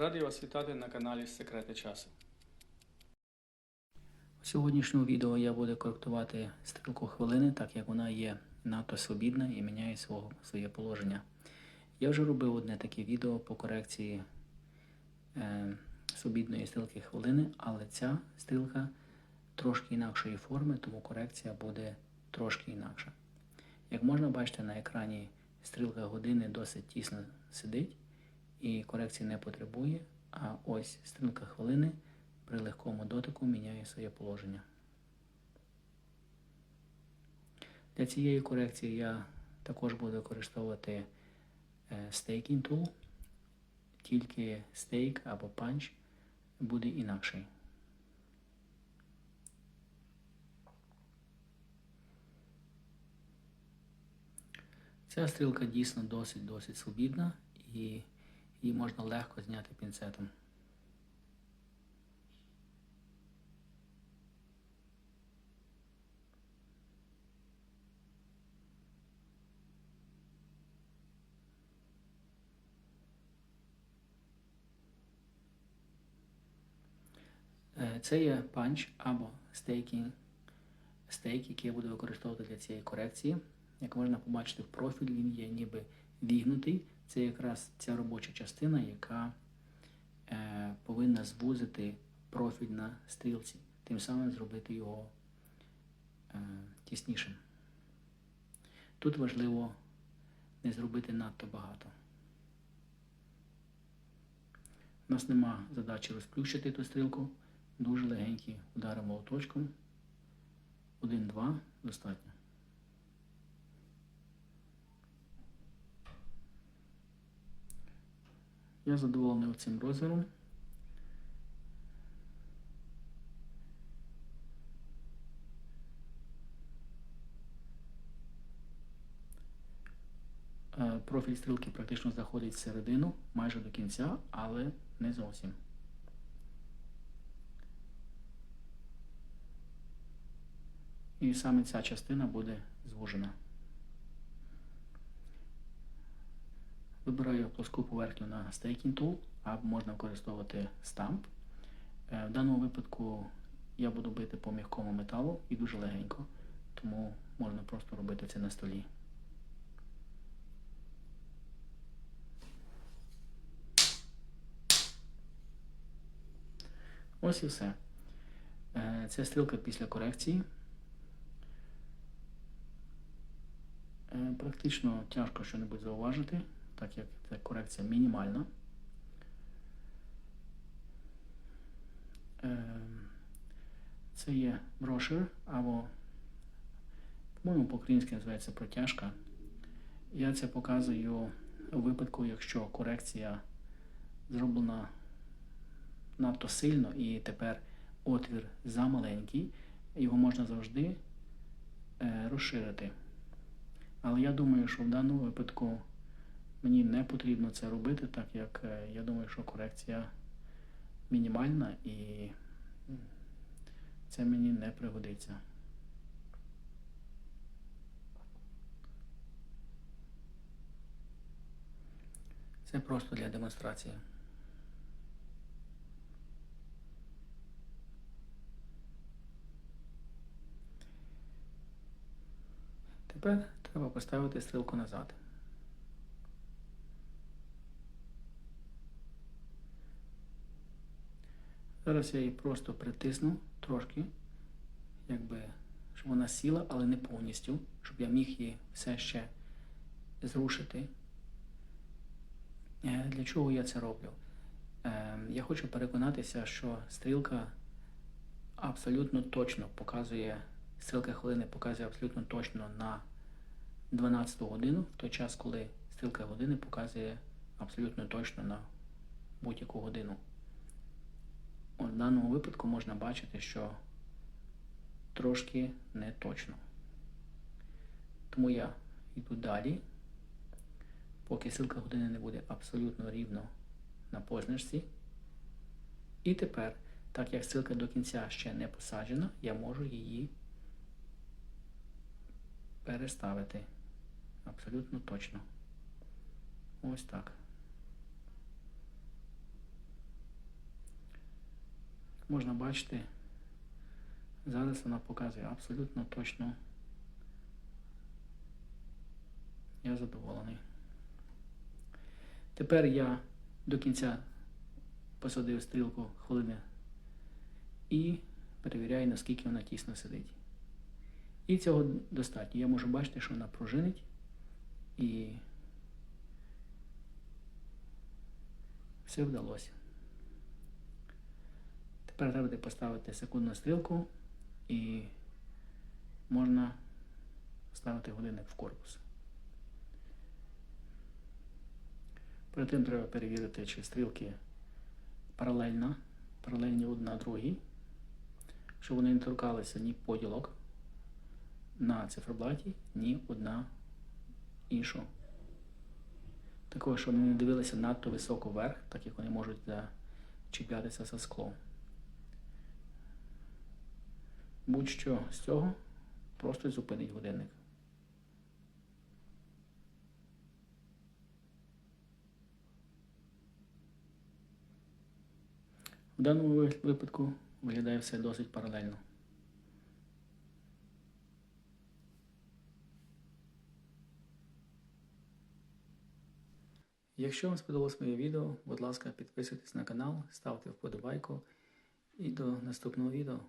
Радий вас вітати на каналі Секрети часу. У сьогоднішньому відео я буду коректувати стрілку хвилини, так як вона є надто свобідна і міняє свого, своє положення. Я вже робив одне таке відео по корекції е, свобідної стрілки хвилини, але ця стрілка трошки інакшої форми, тому корекція буде трошки інакша. Як можна бачити на екрані, стрілка години досить тісно сидить і корекції не потребує, а ось стрілка хвилини при легкому дотику міняє своє положення. Для цієї корекції я також буду використовувати е, Staking Tool, тільки стейк або панч буде інакший. Ця стрілка дійсно досить-досить свобідна і її можна легко зняти пінцетом. Е, Це є панч або стейкінг, стейк, який я буду використовувати для цієї корекції. Як можна побачити в профіль, він є ніби вігнутий. Це якраз ця робоча частина, яка е, повинна звузити профіль на стрілці, тим самим зробити його е, тіснішим. Тут важливо не зробити надто багато. У нас нема задачі розплющити ту стрілку. Дуже легенькі удари молоточком. Один-два достатньо. Я задоволений цим розміром. Е, Профіль стрілки практично заходить всередину, майже до кінця, але не зовсім. І саме ця частина буде звужена. Вибираю плоску поверхню на Staking Tool, або можна використовувати Stamp. Е, В даному випадку я буду бити по м'якому металу і дуже легенько, тому можна просто робити це на столі. Ось і все. Е, Це стрілка після корекції. Е, Практично тяжко щось зауважити, так як ця корекція мінімальна. Е, Це є брошер або, по-моєму, по-українськи називається протяжка. Я це показую у випадку, якщо корекція зроблена надто сильно і тепер отвір замаленький, його можна завжди е, розширити. Але я думаю, що в даному випадку мені не потрібно це робити, так як е, я думаю, що корекція мінімальна і це мені не пригодиться. Це просто для демонстрації. Тепер треба поставити стрілку назад. Зараз я її просто притисну трошки, якби, щоб вона сіла, але не повністю, щоб я міг її все ще зрушити. Е, Для чого я це роблю? Е, Я хочу переконатися, що стрілка абсолютно точно показує, стрілка хвилини показує абсолютно точно на 12 годину, в той час, коли стрілка години показує абсолютно точно на будь-яку годину. В даному випадку можна бачити, що трошки не точно. Тому я йду далі, поки стрілка години не буде абсолютно рівно на позначці. І тепер, так як стрілка до кінця ще не посаджена, я можу її переставити абсолютно точно. Ось так. Можна бачити, зараз вона показує абсолютно точно. Я задоволений. Тепер я до кінця посадив стрілку хвилини і перевіряю, наскільки вона тісно сидить. І цього достатньо. Я можу бачити, що вона пружинить і все вдалося. Тепер треба поставити секундну стрілку і можна ставити годинник в корпус. Перед тим треба перевірити, чи стрілки паралельно, паралельні одна другій, щоб вони не торкалися ні поділок на циферблаті, ні одна іншу. Також, щоб вони не дивилися надто високо вверх, так як вони можуть зачіплятися за скло. Будь-що з цього просто зупинить годинник. В даному випадку виглядає все досить паралельно. Якщо вам сподобалось моє відео, будь ласка, підписуйтесь на канал, ставте вподобайку і до наступного відео.